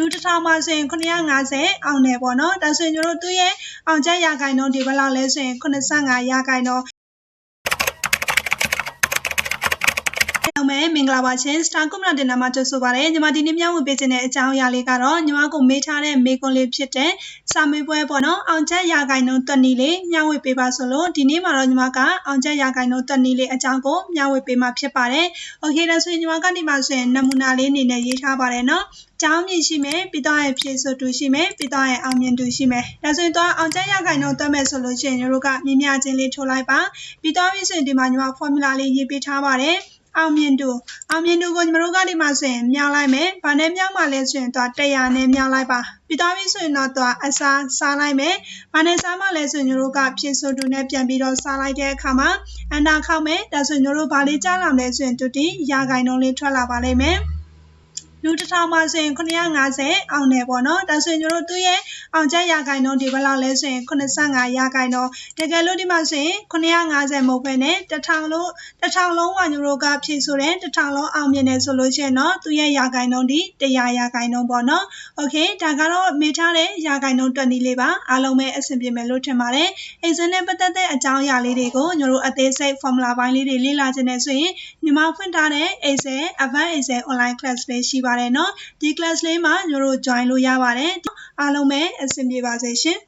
လူတစ်ထောင်မှာဆိုရင်950အောင်တယ်ပေါ့နော်ဒါဆိုရင်တို့သူ့ရဲ့အောင်ချက်ရာခိုင်နှုန်းဒီဘယ်လောက်လဲဆိုရင်85ရာခိုင်နှုန်း င်မယ်မင်္ဂလာပါရှင် Star Community တင်နမှာကြိုဆိုပါရစေညီမဒီနေ့မျှဝေပေးခြင်းတဲ့အကြောင်းအရာလေးကတော့ညီမကိုမေးထားတဲ့မေးခွန်းလေးဖြစ်တဲ့စာမေးပွဲပေါ့နော်အောင်ချက်ရာခိုင်နှုန်းတွက်နည်းလေးမျှဝေပေးပါဆိုလို့ဒီနေ့မှာတော့ညီမကအောင်ချက်ရာခိုင်နှုန်းတွက်နည်းလေးအကြောင်းကိုမျှဝေပေးမှာဖြစ်ပါတယ်။ Okay ဒါဆိုရင်ညီမကနေမှာဆိုရင်နမူနာလေးအနေနဲ့ရေးထားပါတယ်နော်။ကျောင်းမြင့်ရှိမယ်ပြီးတော့ရဲ့ဖြည့်ဆိုတူရှိမယ်ပြီးတော့ရဲ့အောင်မြင်တူရှိမယ်။ဒါဆိုရင်တော့အောင်ချက်ရာခိုင်နှုန်းတွက်မယ်ဆိုလို့ရှိရင်ညီတို့ကမြင်မြချင်းလေးထိုးလိုက်ပါ။ပြီးတော့ပြီဆိုရင်ဒီမှာညီမ formula လေးရေးပေးထားပါတယ်။ အောင်မြင်တူအောင်မြင်တူကိုညီမတို့ကဒီမှာဆိုရင်မြောက်လိုက်မယ်။ဘာနဲ့မြောက်မှလဲဆိုရင်တော့100နဲ့မြောက်လိုက်ပါ။ပြီးတော့ပြီဆိုရင်တော့တော့အစားစားလိုက်မယ်။ဘာနဲ့စားမှလဲဆိုရင်ညီတို့ကဖြည့်ဆိုတူနဲ့ပြန်ပြီးတော့စားလိုက်တဲ့အခါမှာအန္တာခောက်မယ်။ဒါဆိုရင်ညီတို့ဘာလေးကြားလာမလဲဆိုရင်တူတီရာဂိုင်နှုန်းလေးထွက်လာပါလိမ့်မယ်။ လူတစ်ထောင်မှာဆိုရင်950အောင်တယ်ပေါ့နော်ဒါဆိုရင်တို့သူ့ရဲ့အောင်ချက်ရာခိုင်နှုန်းဒီဘယ်လောက်လဲဆိုရင်85ရာခိုင်နှုန်းတကယ်လို့ဒီမှာဆိုရင်950မဟုတ်ဘဲနဲ့တစ်ထောင်လုံးတစ်ထောင်လုံးကညတို့ကဖြည့်ဆိုတဲ့တစ်ထောင်လုံးအောင်မြင်တယ်ဆိုလို့ရှိရင်တော့သူ့ရဲ့ရာခိုင်နှုန်းဒီ100ရာခိုင်နှုန်းပေါ့နော်โอเคဒါကတော့မေးထားတဲ့ရာခိုင်နှုန်းတွက်နည်းလေးပါအားလုံးပဲအဆင်ပြေမယ်လို့ထင်ပါတယ်အိမ်စင်းနဲ့ပတ်သက်တဲ့အကြောင်းအရာလေးတွေကိုညတို့အသေးစိတ် formula ပိုင်းလေးတွေလေ့လာခြင်းနဲ့ဆိုရင်ညီမဖွင့်ထားတဲ့ Excel Advanced Excel online class လေးရှိပါ ါပါတယ်နော်ဒီ class လေးမှာညတို့ join လို့ရပါတယ်အားလုံးပဲအဆင်ပြေပါစေရှင်